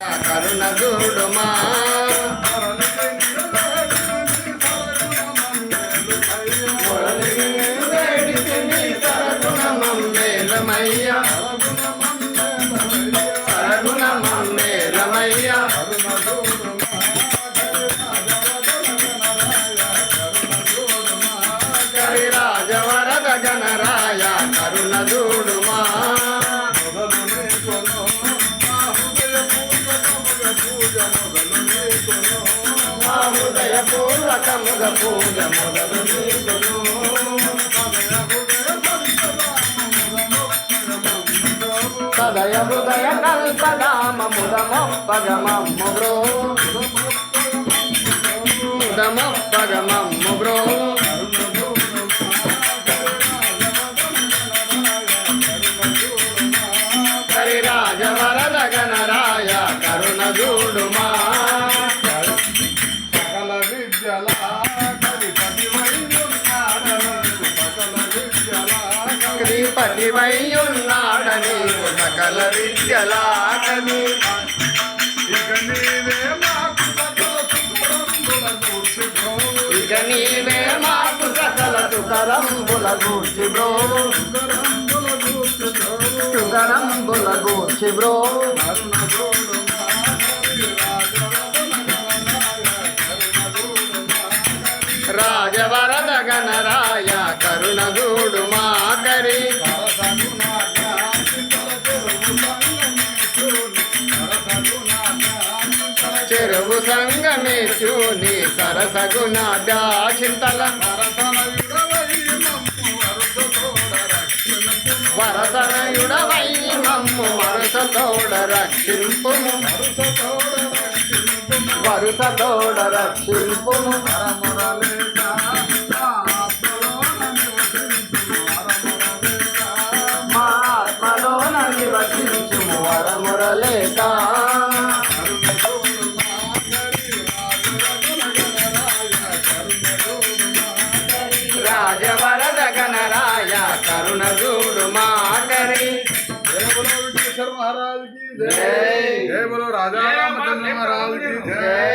కరుణ చూడుమా కరుణ చూడుమా మా హృదయ పూర్వకముగ పూజ మొదలు నీకును. సదయ హృదయ కల్పదామముదమొప్పగమమ్ము బ్రో హరిరాజ వరద గణరాయ కరుణ చూడుమా శ్రీపతి వయ్యున్నాడని సకల విద్యలాకని ఇక నీవే మాకు సకల సుఖరంబుల కూర్చుకో ఇక నీవే మాకు సకల సుకరంబుల గూర్చి బ్రో. సుఖరంబుల కూర్చుకో సుకరంబుల గూర్చి బ్రో. కరుణ చూడు రాజవరద గణరాయ కరుణ చెరువు సంగమే చూని సరసగుణ చింతల వరసనయుడవై మమ్ము వరస తోడ రక్షింపు వరుస తోడ రక్షింపు మా ఆత్మలో నివసించుము వరమురలేక जय। जय बोलो राजा रामचंद्र महाराज की जय జై